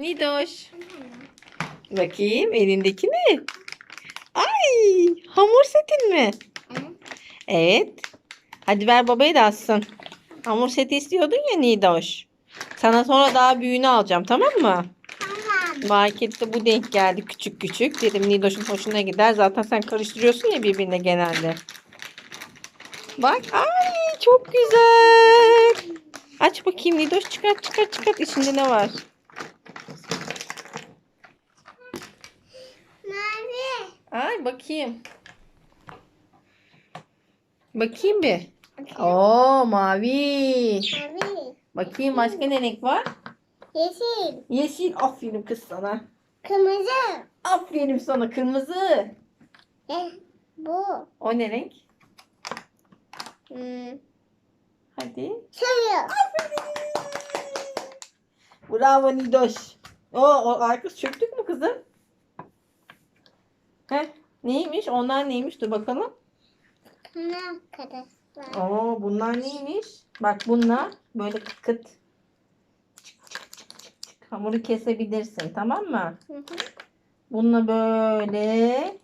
Nidoş. Bakayım elindeki ne? Ay hamur setin mi? Evet. Hadi ver babaya da alsın. Hamur seti istiyordun ya Nidoş. Sana sonra daha büyüğünü alacağım tamam mı? Tamam. Markette bu denk geldi küçük küçük. Dedim Nidoş'un hoşuna gider. Zaten sen karıştırıyorsun ya birbirine genelde. Bak ay çok güzel. Aç bakayım Nidoş çıkart çıkart çıkart. İçinde ne var? Mavi. Ay bakayım. Bakayım bir. Oo mavi. Mavi. Bakayım başka ne renk var? Yeşil. Yeşil. Aferin kız sana. Kırmızı. Aferin sana kırmızı. Eh, bu. O ne renk? Hmm. Hadi. Sarı. Bravo Nidoş. O, o arkası çöktük mü kızım? Heh, neymiş? Onlar neymiş? Dur bakalım. Ne arkadaşlar? Oo, bunlar neymiş? Bak bunlar böyle kıt kıt. Çık, çık, çık, çık, çık. Hamuru kesebilirsin tamam mı? Hı hı. Bununla böyle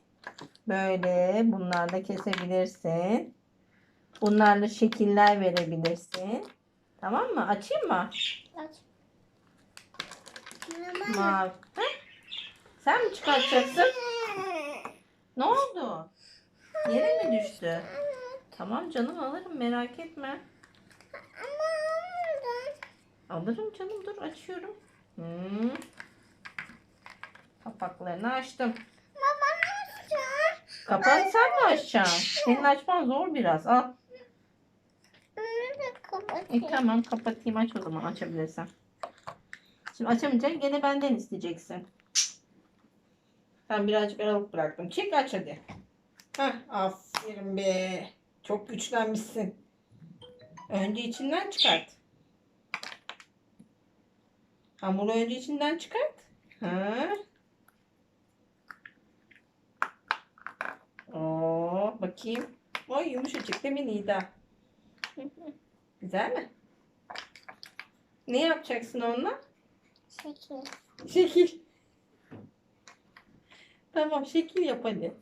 böyle bunlarla kesebilirsin. Bunlarla şekiller verebilirsin. Tamam mı? Açayım mı? Aç. Mavi. Sen mi çıkartacaksın? Ne oldu? Yere mi düştü? Tamam canım alırım merak etme. Alırım canım dur açıyorum. Hmm. Kapaklarını açtım. Kapağı sen mi açacaksın? Senin açman zor biraz. Al. E, tamam kapatayım aç o zaman açabilirsen. Şimdi açamayacaksın gene benden isteyeceksin. Ben birazcık aralık bıraktım. Çek aç hadi. Heh, aferin be. Çok güçlenmişsin. Önce içinden çıkart. Hamuru önce içinden çıkart. Ha. Oo, bakayım. Oy yumuşacık değil mi Nida? Güzel mi? Ne yapacaksın onunla? Şekil. Şekil. Tamam şekil yap hadi.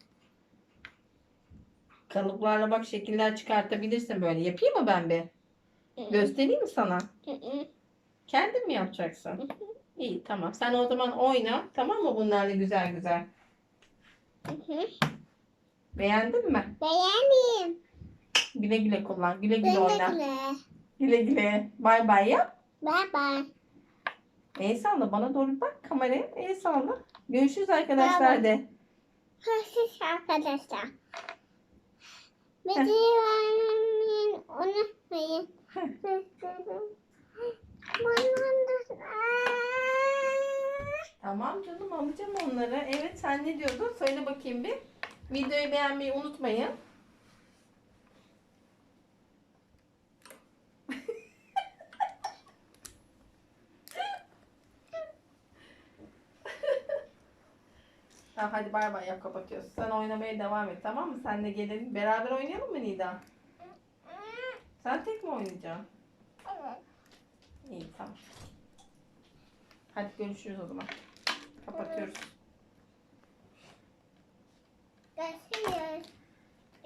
Kalıplarla bak şekiller çıkartabilirsin böyle. Yapayım mı ben bir? Göstereyim mi sana? Kendin mi yapacaksın? İyi tamam. Sen o zaman oyna. Tamam mı bunlarla güzel güzel? Beğendin mi? Beğendim. Güle güle kullan. Güle güle Güle oyna. güle. Güle güle. Bay bay yap. Bye bye. El salla bana doğru bak kameraya. El salla. Görüşürüz arkadaşlar de. Hoşçakalın arkadaşlar. Videoyu beğenmeyi unutmayın. Tamam canım alacağım onları. Evet sen ne diyordun? Söyle bakayım bir. Videoyu beğenmeyi unutmayın. Tamam hadi bay bay yap kapatıyoruz. Sen oynamaya devam et tamam mı? Sen de gelelim. Beraber oynayalım mı Nida? Sen tek mi oynayacaksın? İyi tamam. Hadi görüşürüz o zaman. Kapatıyoruz. Görüşürüz.